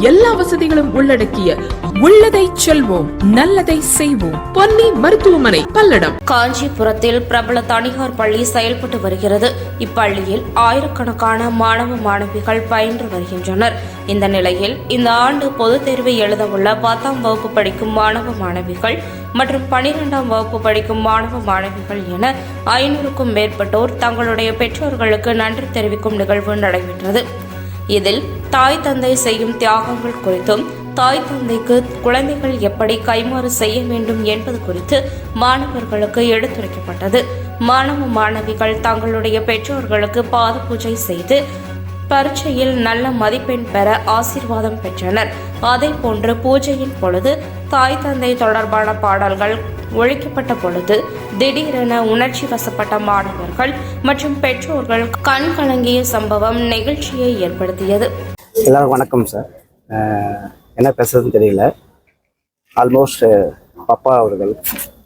எல்லா வசதிகளும் உள்ளடக்கிய உள்ளதை செல்வோம் நல்லதை செய்வோம். பொன்னி மருத்துவமனை பல்லடம். காஞ்சிபுரத்தில் பிரபல தனியார் பள்ளி செயல்பட்டு வருகிறது. இப்பள்ளியில் ஆயிரக்கணக்கான மாணவ மாணவிகள் பயின்று வருகின்றனர். இந்த நிலையில் இந்த ஆண்டு பொதுத் தேர்வு எழுதவுள்ள பத்தாம் வகுப்பு படிக்கும் மாணவ மாணவிகள் மற்றும் பனிரெண்டாம் வகுப்பு படிக்கும் மாணவ மாணவிகள் என ஐநூறுக்கும் மேற்பட்டோர் தங்களுடைய பெற்றோர்களுக்கு நன்றி தெரிவிக்கும் நிகழ்வு நடைபெற்றது. இதில் தாய் தந்தை செய்யும் தியாகங்கள் குறித்தும் தாய் தந்தைக்கு குழந்தைகள் எப்படி கைமாறு செய்ய வேண்டும் என்பது குறித்து மாணவர்களுக்கு எடுத்துரைக்கப்பட்டது. மாணவ மாணவிகள் தங்களுடைய பெற்றோர்களுக்கு பாத பூஜை செய்து பரீட்சையில் நல்ல மதிப்பெண் பெற ஆசீர்வாதம் பெற்றனர். அதே போன்று பூஜையின் பொழுது தாய் தந்தை தொடர்பான பாடல்கள் ஒழிக்கப்பட்ட பொழுது திடீரென உணர்ச்சி வசப்பட்ட மாணவர்கள் மற்றும் பெற்றோர்கள் கண் கலங்கிய சம்பவம் நெகிழ்ச்சியை ஏற்படுத்தியது. எல்லாரும் வணக்கம் சார் என்ன பேசுறதுன்னு தெரியல. ஆல்மோஸ்ட் பப்பா அவர்கள்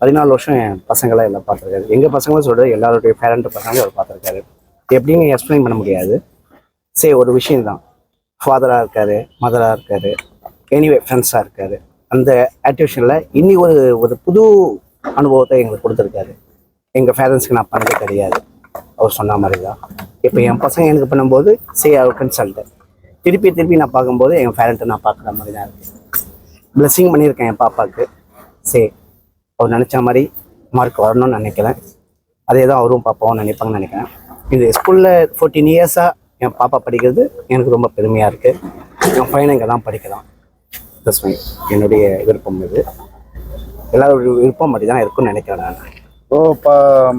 பதினாலு வருஷம் என் பசங்களை எல்லாம் பார்த்துருக்காரு. எங்கள் பசங்களும் சொல்கிறது எல்லாருடைய பேரண்ட் பசங்களும் அவர் பார்த்துருக்காரு. எப்படின்னு எக்ஸ்பிளைன் பண்ண முடியாது. சரி ஒரு விஷயம்தான். ஃபாதராக இருக்காரு மதராக இருக்காரு. எனிவே ஃப்ரெண்ட்ஸாக இருக்காரு. அந்த ஆக்டிவேஷனில் இன்னி ஒரு ஒரு புது அனுபவத்தை எங்களுக்கு கொடுத்துருக்காரு. எங்கள் பேரண்ட்ஸ்க்கு நான் பண்ணது கிடையாது. அவர் சொன்ன மாதிரி தான் இப்போ என் பசங்க எனக்கு பண்ணும்போது சரி அவர் கன்சல்ட்டு திருப்பி திருப்பி நான் பார்க்கும்போது என் பேரண்ட்டை நான் பார்க்குற மாதிரி தான் இருக்குது பிளெஸ்ஸிங் பண்ணியிருக்கேன் என் பாப்பாவுக்கு. சரி அவர் நினச்ச மாதிரி மார்க் வரணும்னு நினைக்கிறேன். அதே தான் அவரும் பாப்பாவும் நினைப்பாங்கன்னு நினைக்கிறேன். இந்த ஸ்கூலில் ஃபோர்டீன் இயர்ஸாக என் பாப்பா படிக்கிறது எனக்கு ரொம்ப பெருமையாக இருக்குது என் பையனை இங்கே தான் படிக்கலாம் தட்ஸ் மை என்னுடைய விருப்பம் இது. எல்லாரோட விருப்பம் அப்படி தான் இருக்கும்னு நினைக்கிறேன் நான். இப்போ இப்போ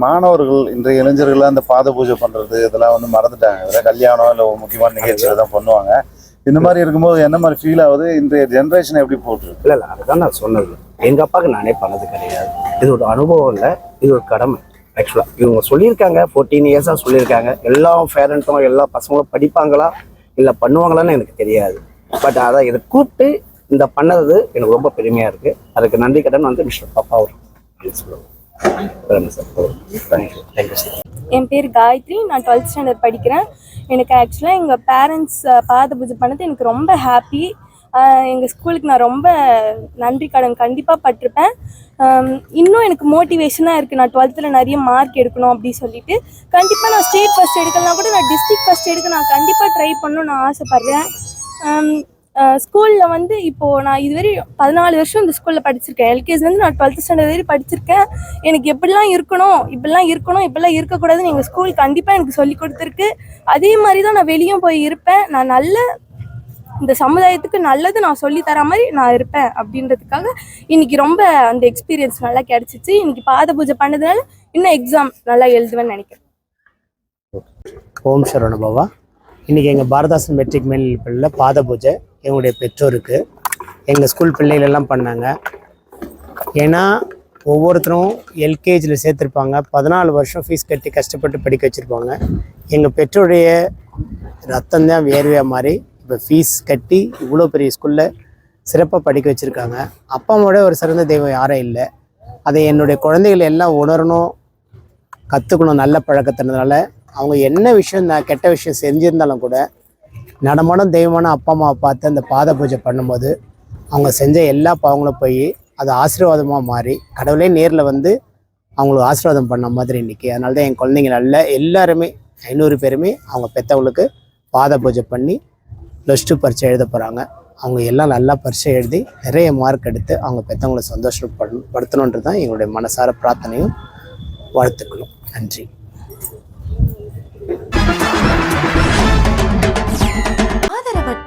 மாணவர்கள் இன்றைய இளைஞர்கள் அந்த பாத பூஜை பண்றது இதெல்லாம் வந்து மறந்துட்டாங்க. வேற கல்யாணம் இல்லை முக்கியமான நிகழ்ச்சியில தான் பண்ணுவாங்க. இந்த மாதிரி இருக்கும்போது என்ன மாதிரி ஃபீல் ஆகுது? இன்றைய ஜென்ரேஷன் எப்படி போட்டுருக்கு இல்லை இல்லை அதுதான் நான் சொன்னது. எங்கள் அப்பாவுக்கு நானே பண்ணது கிடையாது. இது ஒரு அனுபவம் இல்லை இது ஒரு கடமை. ஆக்சுவலாக இவங்க சொல்லியிருக்காங்க ஃபோர்டீன் இயர்ஸாக சொல்லியிருக்காங்க. எல்லா பேரண்ட்டும் எல்லா பசங்களும் படிப்பாங்களா? இல்லை பண்ணுவாங்களான்னு எனக்கு தெரியாது. பட் அதை இதை கூப்பிட்டு இந்த பண்ணது எனக்கு ரொம்ப பெருமையாக இருக்குது அதுக்கு நன்றி கடன் வந்து மிஸ்டர் பாப்பா அவர் என் பேர் காயத்ரி. நான் டுவெல்த் ஸ்டாண்டர்ட் படிக்கிறேன். எனக்கு ஆக்சுவலாக எங்கள் பேரண்ட்ஸ் பாத பூஜை பண்ணது எனக்கு ரொம்ப ஹாப்பி எங்கள் ஸ்கூலுக்கு நான் ரொம்ப நன்றி கடன் கண்டிப்பாக பட்டிருப்பேன். இன்னும் எனக்கு மோட்டிவேஷனாக இருக்குது நான் டுவெல்த்தில் நிறைய மார்க் எடுக்கணும் அப்படின்னு சொல்லிட்டு. கண்டிப்பாக நான் ஸ்டேட் ஃபஸ்ட் எடுக்கலாம் கூட நான் டிஸ்ட்ரிக்ட் ஃபஸ்ட் எடுக்க நான் கண்டிப்பாக ட்ரை பண்ணணும்னு நான் ஆசைப்பட்றேன். ஸ்கூலில் வந்து இப்போது நான் இதுவரை பதினாலு வருஷம் இந்த ஸ்கூலில் படிச்சிருக்கேன். எல்கேஜிலேருந்து நான் டுவெல்த் ஸ்டாண்டர்ட் வரை படிச்சிருக்கேன். எனக்கு எப்படிலாம் இருக்கணும் இப்படிலாம் இருக்கணும் இப்படிலாம் இருக்கக்கூடாதுன்னு எங்கள் ஸ்கூல் கண்டிப்பாக எனக்கு சொல்லி கொடுத்துருக்கு. அதே மாதிரி தான் நான் வெளியும் போய் இருப்பேன். நான் நல்ல இந்த சமுதாயத்துக்கு நல்லது நான் சொல்லி தர மாதிரி நான் இருப்பேன் அப்படின்றதுக்காக இன்னைக்கு ரொம்ப அந்த எக்ஸ்பீரியன்ஸ் நல்லா கிடைச்சிச்சு. இன்னைக்கு பாத பூஜை பண்ணதுனால இன்னும் எக்ஸாம் நல்லா எழுதுவேன்னு நினைக்கிறேன். ஓம் சரவண பவா இன்றைக்கி எங்கள் பாரதாசன் மெட்ரிக் மேல் பள்ளியில் பாத பூஜை எங்களுடைய பெற்றோருக்கு. எங்கள் ஸ்கூல் பிள்ளைகள் எல்லாம் பண்ணாங்க. ஏன்னா ஒவ்வொருத்தரும் எல்கேஜியில் சேர்த்துருப்பாங்க. பதினாலு வருஷம் ஃபீஸ் கட்டி கஷ்டப்பட்டு படிக்க வச்சுருப்பாங்க. எங்கள் பெற்றோருடைய ரத்தம் தான் வேர்வையாக மாறி இப்போ ஃபீஸ் கட்டி இவ்வளோ பெரிய ஸ்கூலில் சிறப்பாக படிக்க வச்சுருக்காங்க. அப்பா அம்மாவோட ஒரு சிறந்த தெய்வம் யாரும் இல்லை. அதை என்னுடைய குழந்தைகள் எல்லாம் உணரணும் கற்றுக்கணும் நல்ல பழக்கத்தினால அவங்க என்ன விஷயம் நான் கெட்ட விஷயம் செஞ்சுருந்தாலும் கூட நடமானம் தெய்வமான அப்பா அம்மாவை பார்த்து அந்த பாத பூஜை பண்ணும்போது அவங்க செஞ்ச எல்லா பாவங்களும் போய் அது ஆசீர்வாதமாக மாறி கடவுளே நேரில் வந்து அவங்களுக்கு ஆசீர்வாதம் பண்ண மாதிரி இன்றைக்கி அதனால தான் என் குழந்தைங்க நல்ல எல்லாருமே ஐநூறு பேருமே அவங்க பெற்றவங்களுக்கு பாத பூஜை பண்ணி ப்ளஸ் டூ பரீட்சை எழுத போகிறாங்க அவங்க எல்லாம் நல்லா பரீட்சை எழுதி நிறைய மார்க் எடுத்து அவங்க பெற்றவங்களை சந்தோஷப்படு படுத்தணுன்றது தான் எங்களுடைய மனசார பிரார்த்தனையும் வாழ்த்துக்களும். நன்றி.